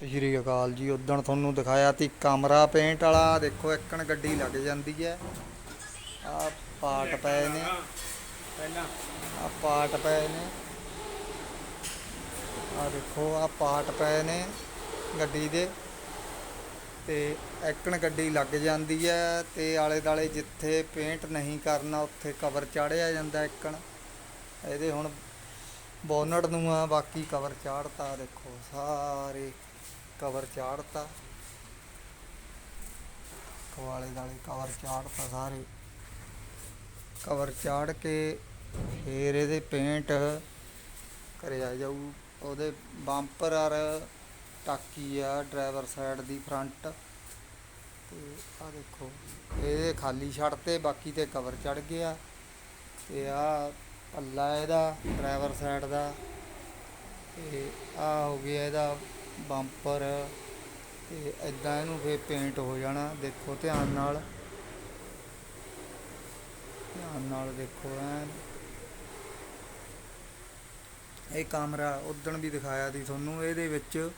ਸਤਿ ਸ਼੍ਰੀ ਅਕਾਲ ਜੀ, ਉਦਣ ਤੁਹਾਨੂੰ ਦਿਖਾਇਆ ਤੀ ਕਮਰਾ ਪੇਂਟ ਵਾਲਾ। ਦੇਖੋ, ਇੱਕਣ ਗੱਡੀ ਲੱਗ ਜਾਂਦੀ ਹੈ। ਆ ਪਾਰਟ ਪਏ ਨੇ। ਪਹਿਲਾਂ ਆ ਪਾਰਟ ਪਏ ਨੇ। ਆ ਦੇਖੋ, ਆ ਪਾਰਟ ਪਏ ਨੇ ਗੱਡੀ ਦੇ। ਤੇ ਐਕਣ ਗੱਡੀ ਲੱਗ ਜਾਂਦੀ ਹੈ। ਤੇ ਆਲੇ ਦਾਲੇ ਜਿੱਥੇ ਪੇਂਟ ਨਹੀਂ ਕਰਨਾ, ਉੱਥੇ ਕਵਰ ਚਾੜਿਆ ਜਾਂਦਾ ਐਕਣ ਇਹਦੇ ਹੁਣ ਬੋਨਟ ਨੂੰ ਆ, ਬਾਕੀ ਕਵਰ ਚਾੜਤਾ, ਦੇਖੋ, ਸਾਰੇ ਕਵਰ ਚਾੜਤਾ। ਕਵਾਲੇ ਦਾਲੇ ਕਵਰ ਚਾੜਤਾ ਸਾਰੇ। ਕਵਰ ਚਾੜ ਕੇ ਫੇਰ ਇਹਦੇ ਪੇਂਟ ਕਰਿਆ ਜਾਊ। ਉਹਦੇ ਬੰਪਰ ਔਰ ਟਾਕੀ ਆ ਡਰਾਈਵਰ ਸਾਈਡ ਦੀ ਫਰੰਟ ਤੇ ਆ ਦੇਖੋ, ਇਹਦੇ ਖਾਲੀ ਛੱਡ ਤੇ ਬਾਕੀ ਤੇ ਕਵਰ ਚੜ ਗਿਆ। ਤੇ ਆ ਪੱਲਾ ਇਹਦਾ ਡਰਾਈਵਰ ਸਾਈਡ ਦਾ। ਤੇ ਆ ਹੋ ਗਿਆ ਇਹਦਾ ਬੰਪਰ ਅਤੇ ਇੱਦਾਂ ਇਹਨੂੰ ਫਿਰ ਪੇਂਟ ਹੋ ਜਾਣਾ, ਦੇਖੋ ਧਿਆਨ ਨਾਲ। ਧਿਆਨ ਨਾਲ ਦੇਖੋ ਐਨ। ਇਹ ਕਮਰਾ ਉਦਣ ਵੀ ਦਿਖਾਇਆ ਸੀ ਤੁਹਾਨੂੰ, ਇਹਦੇ ਵਿੱਚ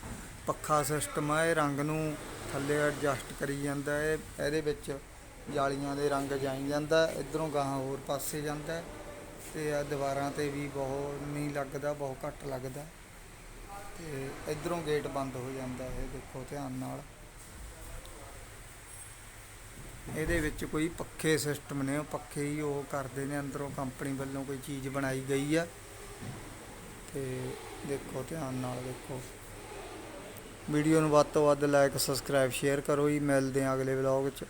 ਪੱਖਾ ਸਿਸਟਮ ਆ, ਇਹ ਰੰਗ ਨੂੰ ਥੱਲੇ ਐਡਜਸਟ ਕਰੀ ਜਾਂਦਾ ਹੈ ਇਹਦੇ ਵਿੱਚ ਜਾਲੀਆਂ ਦੇ ਰੰਗ ਜਾਈ ਜਾਂਦਾ, ਇਧਰੋਂ ਗਾਹਾਂ ਹੋਰ ਪਾਸੇ ਜਾਂਦਾ ਹੈ ਤੇ ਆ ਦੀਵਾਰਾਂ ਤੇ ਵੀ ਬਹੁਤ ਨਹੀਂ ਲੱਗਦਾ, ਬਹੁਤ ਘੱਟ ਲੱਗਦਾ। ਤੇ ਇਧਰੋਂ ਗੇਟ ਬੰਦ ਹੋ ਜਾਂਦਾ ਹੈ, ਦੇਖੋ ਧਿਆਨ ਨਾਲ। ਇਹਦੇ ਵਿੱਚ ਕੋਈ ਪੱਖੇ ਸਿਸਟਮ ਨੇ, ਉਹ ਪੱਖੇ ਹੀ ਉਹ ਕਰਦੇ ਨੇ, ਅੰਦਰੋਂ ਕੰਪਨੀ ਵੱਲੋਂ ਕੋਈ ਚੀਜ਼ ਬਣਾਈ ਗਈ ਆ। ਤੇ ਦੇਖੋ ਧਿਆਨ ਨਾਲ ਦੇਖੋ। ਵੀਡੀਓ ਨੂੰ ਵੱਧ ਤੋਂ ਵੱਧ ਲਾਈਕ ਸਬਸਕ੍ਰਾਈਬ ਸ਼ੇਅਰ ਕਰੋ ਜੀ। ਮਿਲਦੇ ਹਾਂ ਅਗਲੇ ਵਲੌਗ 'ਚ।